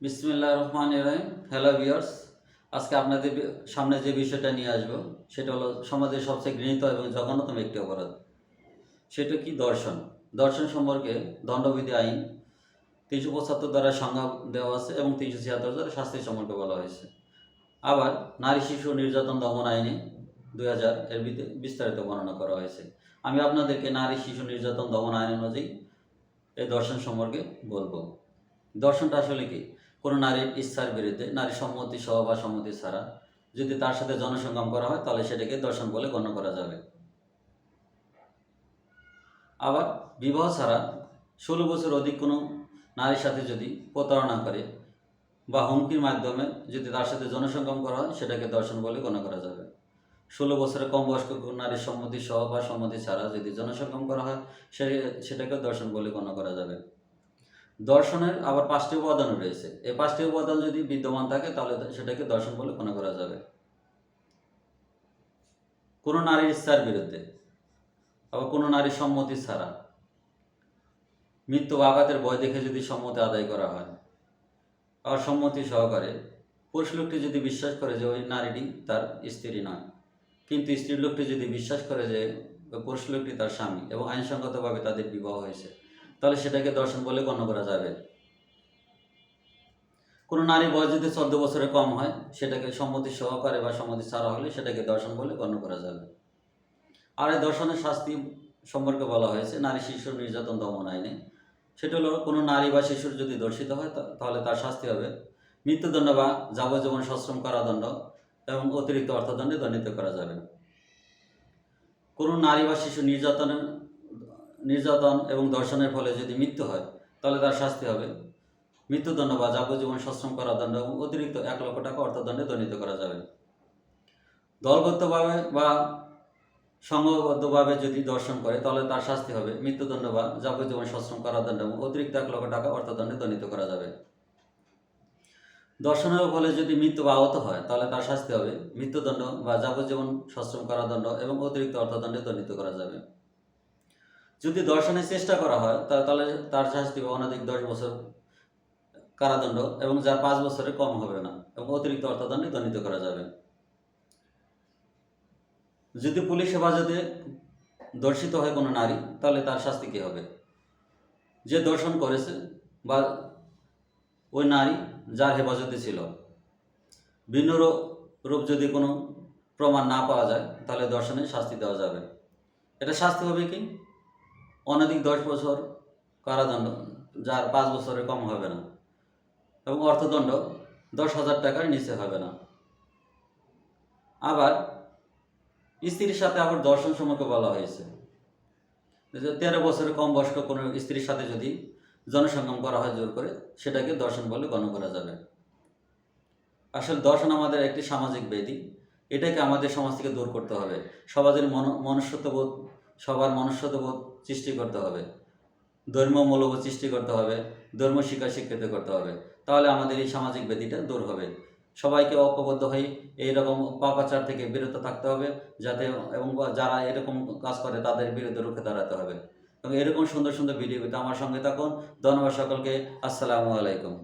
বিসমিল্লাহ রহমান রহিম hello viewers আজকে আপনাদের সামনে যে বিষয়টা নিয়ে আসব, সেটা হলো সমাজের সবচেয়ে গৃহীত এবং জঘন্যতম একটি অপরাধ। সেটা কি? দর্শন। দর্শন সম্পর্কে দণ্ডবিধি আইন তিনশো পঁচাত্তর দ্বারা সংজ্ঞা দেওয়া আছে এবং তিনশো ছিয়াত্তর দ্বারা শাস্তি সম্পর্কে বলা হয়েছে। আবার নারী শিশু নির্যাতন দমন আইনে দুই হাজার এর বিস্তারিত বর্ণনা করা হয়েছে। আমি আপনাদেরকে নারী শিশু নির্যাতন দমন আইন অনুযায়ী এই দর্শন সম্পর্কে বলব। দর্শনটা আসলে কি? কোনো নারীর ইচ্ছার বিরুদ্ধে, নারী সম্মতি সহ বা সম্মতি ছাড়া যদি তার সাথে জনসংগম করা হয়, তাহলে সেটাকে দর্শন বলে গণ্য করা যাবে। আবার বিবাহ ছাড়া ষোলো বছর অধিক কোনো নারীর সাথে যদি প্রতারণা করে বা হুমকির মাধ্যমে যদি তার সাথে জনসংগম করা হয়, সেটাকে দর্শন বলে গণ্য করা যাবে। ষোলো বছরের কম বয়স্ক নারীর সম্মতি সহ বা সম্মতি ছাড়া যদি জনসংগম করা হয়, সে সেটাকে দর্শন বলে গণ্য করা যাবে। দর্শনের আবার পাঁচটি উপাদান রয়েছে। এই পাঁচটি উপাদান যদি বিদ্যমান থাকে, তাহলে সেটাকে দর্শন বলে মনে করা যাবে। কোনো নারীর ইচ্ছার বিরুদ্ধে আবার কোনো নারীর সম্মতি ছাড়া মৃত্যু আঘাতের বয় দেখে যদি সম্মতি আদায় করা হয়, আবার সম্মতি সহকারে পুরুষ লোকটি যদি বিশ্বাস করে যে ওই নারীটি তার স্ত্রী নয়, কিন্তু স্ত্রীর লোকটি যদি বিশ্বাস করে যে পুরুষ লোকটি তার স্বামী এবং আইনসঙ্গতভাবে তাদের বিবাহ হয়েছে তাহলে সেটাকে দর্শন বলে গণ্য করা যাবে। কোনো নারী বয়স যদি চোদ্দ বছরের কম হয়, সেটাকে সম্মতি সহকারে বা সম্মতি ছাড়া হলে সেটাকে দর্শন বলে গণ্য করা যাবে। আর এই দর্শনের শাস্তি সম্পর্কে বলা হয়েছে, নারী, শিশুর নির্যাতন দমন আইনে। সেটা হলো, কোনো নারী বা শিশুর যদি দর্শিত হয় তাহলে তার শাস্তি হবে। মৃত্যুদণ্ড বা যাবজ্জীবন সশ্রম কারাদণ্ড এবং অতিরিক্ত অর্থদণ্ডে দণ্ডিত করা যাবে। কোনো নারী বা শিশু নির্যাতনের নির্যাতন এবং দর্শনের ফলে যদি মৃত্যু হয়, তাহলে তার শাস্তি হবে। মৃত্যুদণ্ড বা যাবজ্জীবন সশ্রম করা দণ্ড এবং অতিরিক্ত এক লক্ষ টাকা অর্থদণ্ডে দণ্ডিত করা যাবে। দলবদ্ধভাবে বা সংঘবদ্ধভাবে যদি দর্শন করে, তাহলে তার শাস্তি হবে। মৃত্যুদণ্ড বা যাবজ্জীবন সশ্রম কারাদণ্ড এবং অতিরিক্ত এক লক্ষ টাকা অর্থদণ্ডে দণ্ডিত করা যাবে। দর্শনের ফলে যদি মৃত্যু বা আহত হয়, তাহলে তার শাস্তি হবে। মৃত্যুদণ্ড বা যাবজ্জীবন সশ্রম কারাদণ্ড এবং অতিরিক্ত অর্থদণ্ডে দণ্ডিত করা যাবে। যদি দর্শনের চেষ্টা করা হয় তাহলে তার শাস্তি অনধিক দশ বছর কারাদণ্ড এবং যার পাঁচ বছরের কম হবে না এবং অতিরিক্ত অর্থদণ্ডে দণ্ডিত করা যাবে। যদি পুলিশ হেফাজতে দর্শিত হয় কোনো নারী, তাহলে তার শাস্তি কী হবে? যে দর্শন করেছে বা ওই নারী যার হেফাজতে ছিল। ভিন্ন রূপ যদি কোনো প্রমাণ না পাওয়া যায়, তাহলে দর্শনে শাস্তি দেওয়া যাবে। এটা শাস্তি হবে কি? অনধিক দশ বছর কারাদণ্ড, যার পাঁচ বছরের কম হবে না। এবং অর্থদণ্ড দশ হাজার টাকার নিচে হবে না। আবার স্ত্রীর সাথে আবার দর্শন সম্পর্কে বলা হয়েছে তেরো বছরের কম বয়স্ক কোনো স্ত্রীর সাথে যদি জনসংগম করা হয় জোর করে, সেটাকে দর্শন বলে গণ্য করা যাবে। আসলে দর্শন আমাদের একটি সামাজিক ব্যাধি এটাকে আমাদের সমাজ থেকে দূর করতে হবে। সমাজের মন, মনুষ্যত্ববোধ সবার মনুষ্যত্ববোধ সৃষ্টি করতে হবে। ধর্মীয় মূল্যবোধ সৃষ্টি করতে হবে ধর্ম শিক্ষা শিক্ষিত করতে হবে। তাহলে আমাদের এই সামাজিক ব্যাধিটা দূর হবে। সবাইকে ঐক্যবদ্ধ হয়ে এইরকম পাপাচার থেকে বিরত থাকতে হবে, যাতে এবং যারা এরকম কাজ করে তাদের বিরুদ্ধে রুখে দাঁড়াতে হবে। এবং এরকম সুন্দর সুন্দর ভিডিও পেতে আমার সঙ্গে থাকুন। ধন্যবাদ সকলকে। আসসালামু আলাইকুম।